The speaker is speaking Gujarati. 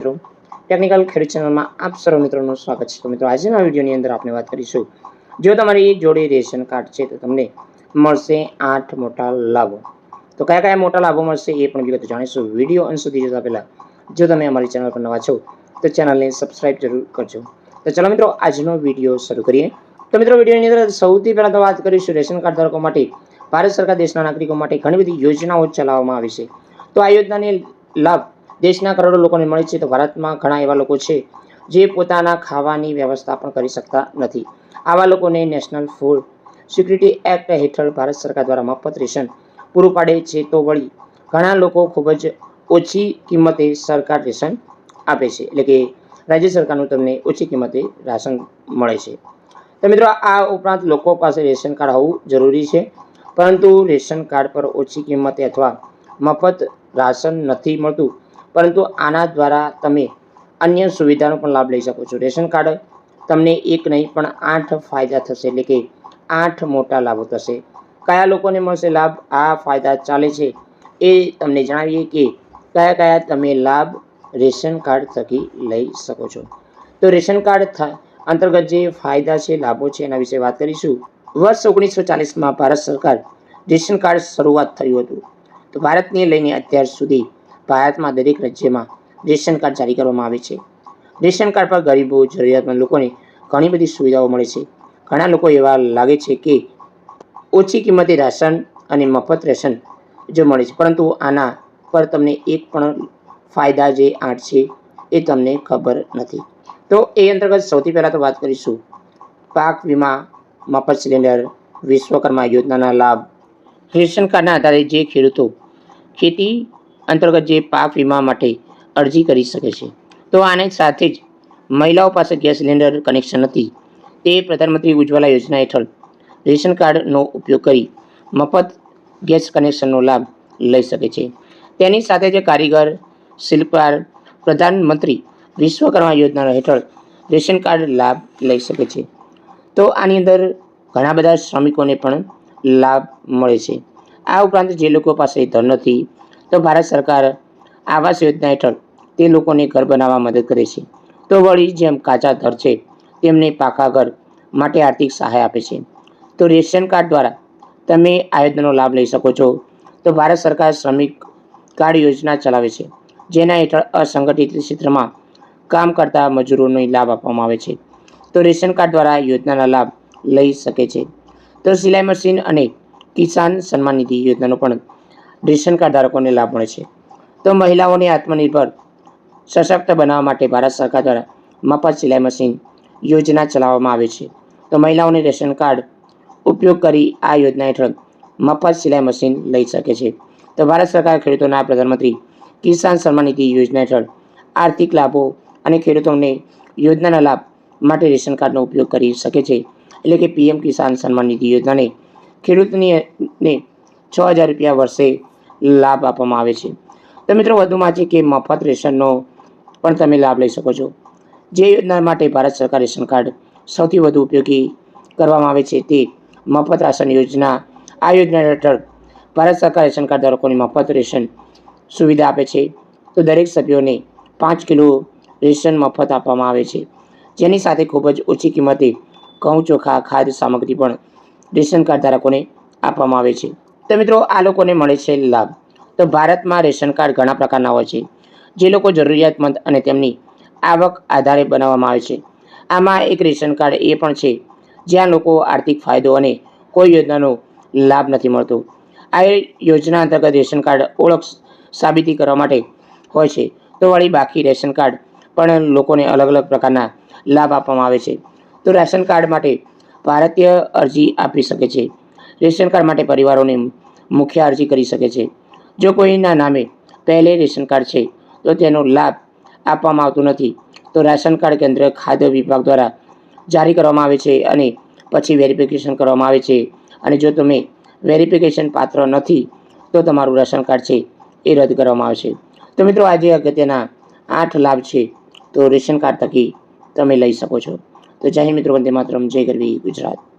મિત્રો. ટેકનિકલ ખેડૂત ચેનલમાં આપ સર્વ મિત્રોનું સ્વાગત છે. તો મિત્રો, આજના વિડીયોની અંદર આપણે વાત કરીશું. જો તમારી જોડે રેશન કાર્ડ છે, તો તમને મળશે આઠ મોટા લાભો. તો કયા કયા મોટા લાભો મળશે એ પણ વિગત જાણીશું. વીડિયો અંત સુધી જોતા પહેલાં, જો તમે અમારી ચેનલ પર નવા છો, તો ચેનલને સબસ્ક્રાઈબ જરૂર કરજો. તો ચલો મિત્રો, આજનો વીડિયો શરૂ કરીએ. તો મિત્રો, વિડીયોની અંદર સૌથી પહેલાં તો વાત કરીશું રેશન કાર્ડ ધારકો માટે. ભારત સરકાર દેશના નાગરિકો માટે ઘણી બધી યોજનાઓ ચલાવવામાં આવી છે. તો આ યોજનાને લાભ દેશના કરોડો લોકોને મળે છે તો ભારતમાં ઘણા એવા લોકો છે જે પોતાના ખાવાની વ્યવસ્થા પણ કરી શકતા નથી. આવા લોકોને નેશનલ ફૂડ સિક્યુરિટી એક્ટ હેઠળ ભારત સરકાર દ્વારા મફત રેશન પૂરું પાડે છે તો વળી ઘણા લોકો ખૂબ જ ઓછી કિંમતે સરકાર રેશન આપે છે. એટલે કે રાજ્ય સરકારનું તમને ઓછી કિંમતે રાશન મળે છે. તો મિત્રો, આ ઉપરાંત લોકો પાસે રેશન કાર્ડ હોવું જરૂરી છે. પરંતુ રેશન કાર્ડ પર ઓછી કિંમતે અથવા મફત રાશન નથી મળતું. પરંતુ આના દ્વારા તમે અન્ય સુવિધાનો પણ લાભ લઈ શકો છો. રેશન કાર્ડ તમને એક નહીં, પણ આઠ ફાયદા થશે. એટલે કે આઠ મોટા લાભો થશે. કયા લોકોને મળશે લાભ? આ ફાયદા ચાલે છે એ તમને જણાવીએ કે કયા કયા તમે લાભ રેશન કાર્ડ થકી લઈ શકો છો. તો રેશન કાર્ડ અંતર્ગત જે ફાયદા છે, લાભો છે, એના વિશે વાત કરીશું. વર્ષ ઓગણીસો ચાલીસમાં ભારત સરકાર રેશન કાર્ડ શરૂઆત થયું હતું. તો ભારતને લઈને અત્યાર સુધી ભારતમાં દરેક રાજ્યમાં રેશન કાર્ડ જારી કરવામાં આવે છે. રેશન કાર્ડ પર ગરીબો, જરૂરિયાતમંદ લોકોને ઘણી બધી સુવિધાઓ મળે છે. ઘણા લોકો એવા લાગે છે કે ઓછી કિંમતે રાશન અને મફત રેશન જો મળે છે. પરંતુ આના પર તમને એક પણ ફાયદા જે આઠ છે એ તમને ખબર નથી. તો એ અંતર્ગત સૌથી પહેલાં તો વાત કરીશું પાક વીમા મફત સિલિન્ડર, વિશ્વકર્મા યોજનાના લાભ. રેશન કાર્ડના આધારે જે ખેડૂતો ખેતી અંતર્ગત જે પાક વીમા માટે અરજી કરી શકે છે. તો આને સાથે જ મહિલાઓ પાસે ગેસ સિલિન્ડર કનેક્શન નથી તે પ્રધાનમંત્રી ઉજ્જવલા યોજના હેઠળ રેશન કાર્ડનો ઉપયોગ કરી મફત ગેસ કનેક્શનનો લાભ લઈ શકે છે. તેની સાથે જે કારીગર શિલ્પકાર પ્રધાનમંત્રી વિશ્વકર્મા યોજના હેઠળ રેશન કાર્ડ લાભ લઈ શકે છે. તો આની અંદર ઘણા બધા શ્રમિકોને પણ લાભ મળે છે. આ ઉપરાંત જે લોકો પાસે ધન નથી તો ભારત સરકાર આવાસ યોજના હેઠળ તે લોકોને ઘર બનાવવા મદદ કરે છે. તો વળી જેમ કાચા ઘર છે, તેમને પાકા ઘર માટે આર્થિક સહાય આપે છે. તો રેશન કાર્ડ દ્વારા તમે આ યોજનાનો લાભ લઈ શકો છો. તો ભારત સરકાર શ્રમિક કાર્ડ યોજના ચલાવે છે, જેના હેઠળ અસંગઠિત ક્ષેત્રમાં કામ કરતા મજૂરોને લાભ આપવામાં આવે છે. તો રેશન કાર્ડ દ્વારા યોજનાના લાભ લઈ શકે છે. તો સિલાઈ મશીન અને કિસાન સન્માન નિધિ યોજનાનો પણ રેશન કાર્ડ ધારકોને લાભ મળે છે. તો મહિલાઓને આત્મનિર્ભર, સશક્ત બનાવવા માટે ભારત સરકાર દ્વારા મફત સિલાઈ મશીન યોજના ચલાવવામાં આવે છે. તો મહિલાઓને રેશન કાર્ડ ઉપયોગ કરી આ યોજના હેઠળ મફત સિલાઈ મશીન લઈ શકે છે. તો ભારત સરકાર ખેડૂતોના પ્રધાનમંત્રી કિસાન સન્માન નિધિ યોજના હેઠળ આર્થિક લાભો અને ખેડૂતોને યોજનાના લાભ માટે રેશન કાર્ડનો ઉપયોગ કરી શકે છે. એટલે કે પીએમ કિસાન સન્માન નિધિ યોજનાને ખેડૂતની ને છ હજાર રૂપિયા વર્ષે લાભ આપવામાં આવે છે. તો મિત્રો, વધુમાં છે કે મફત રેશનનો પણ તમે લાભ લઈ શકો છો. જે યોજના માટે ભારત સરકાર રેશન કાર્ડ સૌથી વધુ ઉપયોગી કરવામાં આવે છે તે મફત રાશન યોજના. આ યોજના હેઠળ ભારત સરકાર રેશન કાર્ડ ધારકોને મફત રેશન સુવિધા આપે છે. તો દરેક સભ્યોને પાંચ કિલો રેશન મફત આપવામાં આવે છે. જેની સાથે ખૂબ જ ઓછી કિંમતે ઘઉં ચોખા, ખાદ્ય સામગ્રી પણ રેશન કાર્ડ ધારકોને આપવામાં આવે છે. તો મિત્રો, આ લોકોને મળે છે લાભ. તો ભારતમાં રેશન કાર્ડ ઘણા પ્રકારના હોય છે. જે લોકો જરૂરિયાતમંદ અને તેમની આવક આધારે બનાવવામાં આવે છે. આમાં એક રેશન કાર્ડ એ પણ છે, જ્યાં લોકો આર્થિક ફાયદો અને કોઈ યોજનાનો લાભ નથી મળતો. આ યોજના અંતર્ગત રેશન કાર્ડ ઓળખ સાબિતી કરવા માટે હોય છે. તો વળી બાકી રેશન કાર્ડ પણ લોકોને અલગ અલગ પ્રકારના લાભ આપવામાં આવે છે. તો રેશન કાર્ડ માટે ભારતીય અરજી આપી શકે છે. રેશન કાર્ડ માટે પરિવારોને મુખ્ય અરજી કરી શકે છે. જો કોઈના નામે પહેલે રેશન કાર્ડ છે, તો તેનો લાભ આપવામાં આવતો નથી. તો રાશન કાર્ડ કેન્દ્ર ખાદ્ય વિભાગ દ્વારા જારી કરવામાં આવે છે અને પછી વેરિફિકેશન કરવામાં આવે છે. અને જો તમે વેરિફિકેશન પાત્ર નથી, તો તમારું રાશન કાર્ડ છે, એ રદ કરવામાં આવે છે તો મિત્રો, આજે અગત્યના આઠ લાભ છે, તો રેશન કાર્ડ થકી તમે લઈ શકો છો. તો જય મિત્રો, વંદે માતરમ, જય ગરવી ગુજરાત.